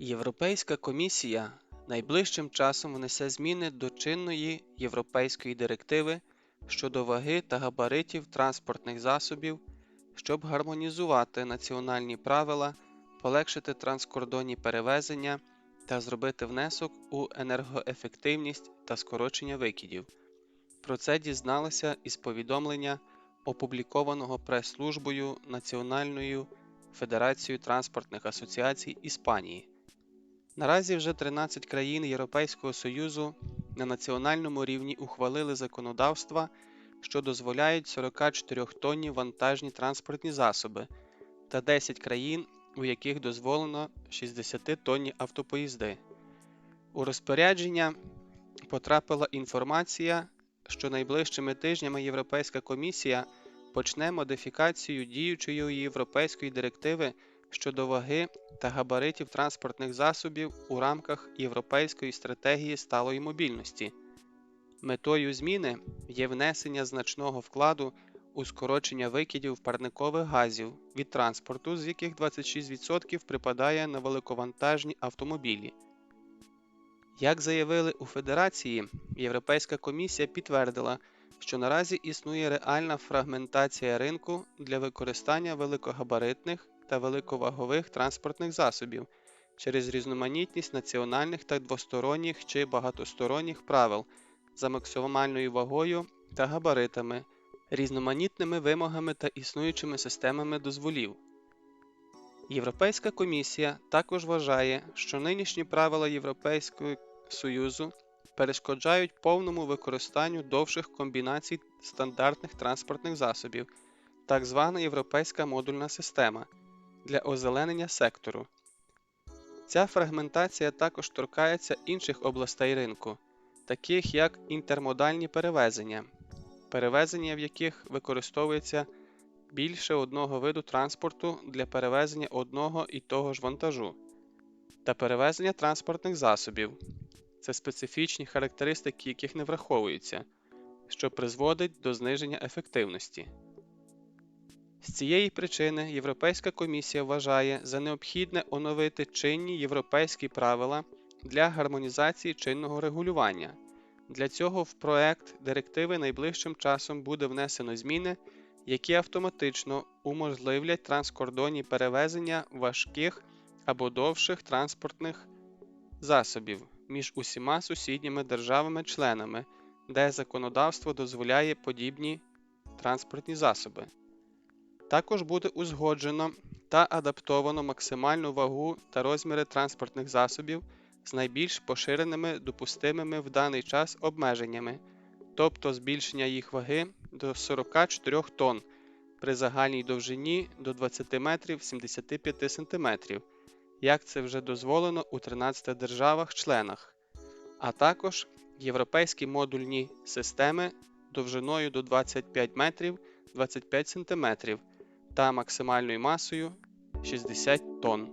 Європейська комісія найближчим часом внесе зміни до чинної європейської директиви щодо ваги та габаритів транспортних засобів, щоб гармонізувати національні правила, полегшити транскордонні перевезення та зробити внесок у енергоефективність та скорочення викидів. Про це дізналися із повідомлення, опублікованого прес-службою Національною Федерацією транспортних асоціацій Іспанії. Наразі вже 13 країн Європейського Союзу на національному рівні ухвалили законодавства, що дозволяють 44-тонні вантажні транспортні засоби, та 10 країн, у яких дозволено 60-тонні автопоїзди. У розпорядження потрапила інформація, що найближчими тижнями Європейська комісія почне модифікацію діючої європейської директиви щодо ваги та габаритів транспортних засобів у рамках Європейської стратегії сталої мобільності. Метою зміни є внесення значного вкладу у скорочення викидів парникових газів від транспорту, з яких 26% припадає на великовантажні автомобілі. Як заявили у Федерації, Європейська комісія підтвердила, що наразі існує реальна фрагментація ринку для використання великогабаритних та великовагових транспортних засобів через різноманітність національних та двосторонніх чи багатосторонніх правил за максимальною вагою та габаритами, різноманітними вимогами та існуючими системами дозволів. Європейська комісія також вважає, що нинішні правила Європейського Союзу перешкоджають повному використанню довших комбінацій стандартних транспортних засобів, так звана європейська модульна система для озеленення сектору. Ця фрагментація також торкається інших областей ринку, таких як інтермодальні перевезення, перевезення в яких використовується більше одного виду транспорту для перевезення одного і того ж вантажу, та перевезення транспортних засобів. Це специфічні характеристики, яких не враховуються, що призводить до зниження ефективності. З цієї причини Європейська комісія вважає за необхідне оновити чинні європейські правила для гармонізації чинного регулювання. Для цього в проект директиви найближчим часом буде внесено зміни, які автоматично уможливлять транскордонні перевезення важких або довших транспортних засобів між усіма сусідніми державами-членами, де законодавство дозволяє подібні транспортні засоби. Також буде узгоджено та адаптовано максимальну вагу та розміри транспортних засобів з найбільш поширеними допустимими в даний час обмеженнями, тобто збільшення їх ваги до 44 тонн при загальній довжині до 20 метрів 75 см, як це вже дозволено у 13 державах-членах, а також європейські модульні системи довжиною до 25 метрів 25 см та максимальною масою 60 тонн.